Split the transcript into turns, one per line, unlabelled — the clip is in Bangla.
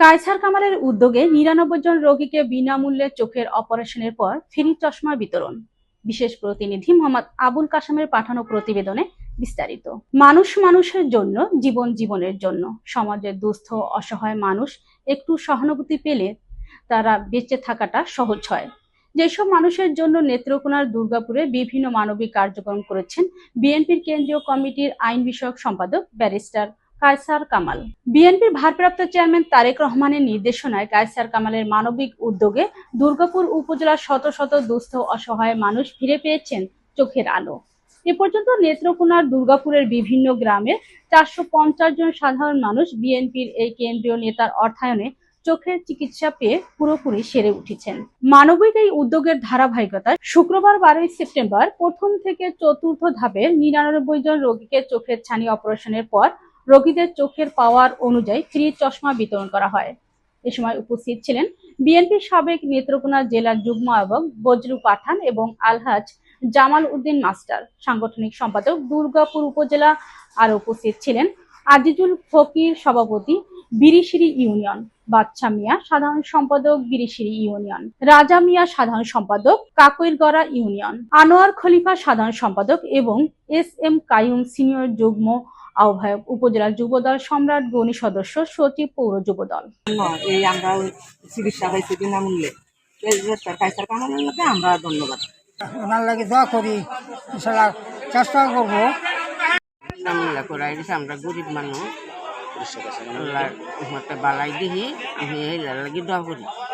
কায়সার কামালের উদ্যোগে নিরানব্বই জন রোগীকে বিনামূল্যে চোখের অপারেশনের পর ফ্রি চশমা বিতরণ। বিশেষ প্রতিনিধি মোহাম্মদ আবুল কাশামের পাঠানো প্রতিবেদনে বিস্তারিত। মানুষ মানুষের জন্য, জীবন জীবনের জন্য। সমাজের দুস্থ, অসহায় মানুষ একটু সহানুভূতি পেলে তারা বেঁচে থাকাটা সহজ হয়। যেসব মানুষের জন্য নেত্রকোনার দুর্গাপুরে বিভিন্ন মানবিক কার্যক্রম করেছেন বিএনপির কেন্দ্রীয় কমিটির আইন বিষয়ক সম্পাদক ব্যারিস্টার কায়সার কামাল। বিএনপির ভারপ্রাপ্ত চেয়ারম্যান তারেক রহমানের নির্দেশনায় কায়সার কামালের মানবিক উদ্যোগে দুর্গাপুর উপজেলার শত শত দুস্থ অসহায় মানুষ ফিরে পেয়েছেন চোখের আলো। এ পর্যন্ত নেত্রকোনার দুর্গাপুরের বিভিন্ন গ্রামের চারশো জন সাধারণ মানুষ বিএনপির এই কেন্দ্রীয় নেতার অর্থায়নে চোখের চিকিৎসা পেয়ে পুরোপুরি সেরে উঠেছেন। মানবিক এই উদ্যোগের ধারাবাহিকতায় শুক্রবার বারোই সেপ্টেম্বর প্রথম থেকে চতুর্থ ধাপের নিরানব্বই জন রোগীকে চোখের ছানি অপারেশনের পর রোগীদের চোখের পাওয়ার অনুযায়ী ফ্রি চশমা বিতরণ করা হয়। এ সময় উপস্থিত ছিলেন বিএনপির সাবেক নেত্রকোনা জেলার যুগ্ম আহ্বায়ক বজরু পাঠান এবং আলহাজ জামাল উদ্দিন মাস্টার। সাংগঠনিক সম্পাদক দুর্গাপুর উপজেলা আর উপস্থিত ছিলেন আজিজুল ফকির সভাপতি বিরিশিরি ইউনিয়ন বাচ্চা মিয়া সাধারণ সম্পাদক বিরিশিরি ইউনিয়ন, রাজা মিয়া সাধারণ সম্পাদক কাকইরগড়া ইউনিয়ন, আনোয়ার খলিফা সাধারণ সম্পাদক এবং এস এম কায়ুম সিনিয়র যুগ্ম আহ্বায়ক উপজেলা যুবদল সম্রাট গণী সদস্য সচিব পৌর যুবদল।
এই আমরা ওই চিকিৎসা পাইছি বিনামূল্যে কামানোর মধ্যে আমরা ধন্যবাদ।
ওনার লাগে দোয়া করি ইনশাল্লাহ চেষ্টা করব।
বিনামূল্যে করাই দিছে আমরা গরিব মানুষ। আল্লাহর বালাই দিহি আমি এই লাগি দোয়া করি।